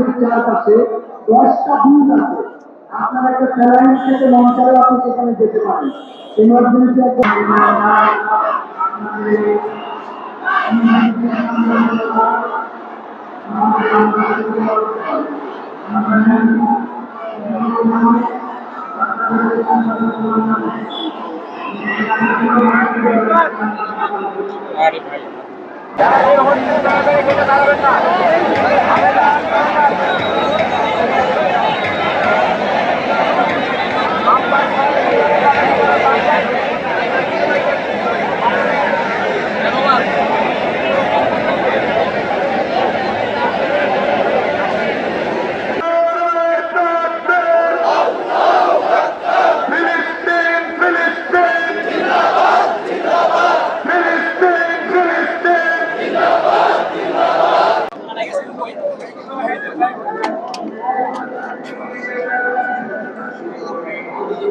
এর চারপাশে দশটা বুথ আছে। আপনারা একটা স্যালাইন থেকে মঞ্চারে আপনি সেখানে যেতে পারেন। ইমার্জেন্সি একটা ফিলিস্তিন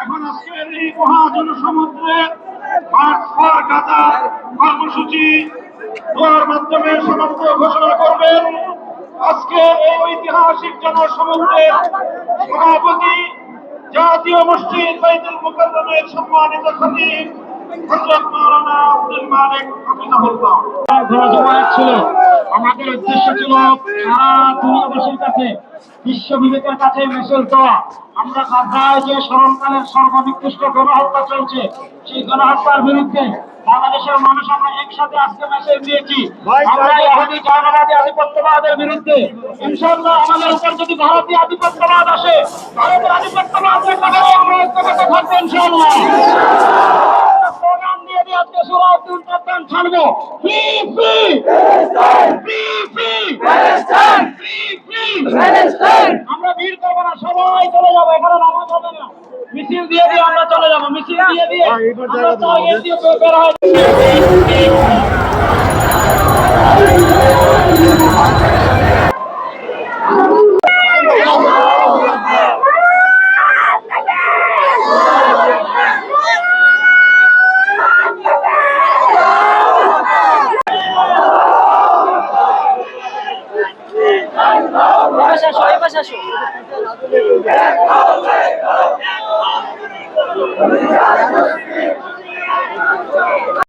এখন আজকের এই মহাজন সমুদ্রে মার্চ ফর গাজা কর্মসূচি দেওয়ার মাধ্যমে সমাপ্ত ঘোষণা করবেন আজকে এই ঐতিহাসিক জনসমুদ্রের সভাপতি জাতীয় মসজিদ বাইতুল মুকাররমের সম্মানিত খতিব হযরত মাওলানা আব্দুল মালিক হাফিজাহুল্লাহ। জমায়েত ছিল আমাদের উদ্দেশ্য ছিল সারা দুনিয়াবাসীর কাছে বিশ্ব বিবেকের কাছে মেসেজ দেওয়া। আমরা গাজায় যে স্মরণকালের সর্বনিকৃষ্ট গণহত্যা চলছে সেই গণহত্যার বিরুদ্ধে বাংলাদেশের মানুষ আমরা একসাথে আজকে মেসেজ দিয়েছি। আমরা ইহুদি জাহানাবাদী আধিপত্যবাদের বিরুদ্ধে। ইনশাআল্লাহ আমাদের উপর যদি ভারতীয় আধিপত্যবাদ আসে ভারতের আধিপত্যবাদের কাছে আমরা ঐক্যবদ্ধ থাকব ইনশাআল্লাহ স্লোগান দিয়ে দিয়ে আজকে সুরাউদ্দিন প্রধান ছাড়বো। Free free. Free free. Free free আমরা ভিড় করব না সবাই চলে যাব এখানে নামাজ হবে না। মিছিল দিয়ে দিয়ে আমরা চলে যাব মিছিল দিয়ে দিয়ে আমরা তো এর দিয়ে বের- 下去。嗯